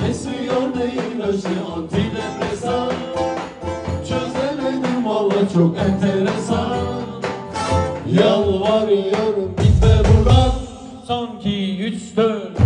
Kesiyor neyin aşı antidepresan Çözemedim valla çok enteresan. Yalvarıyorum gitme buradan. Sanki üç dört.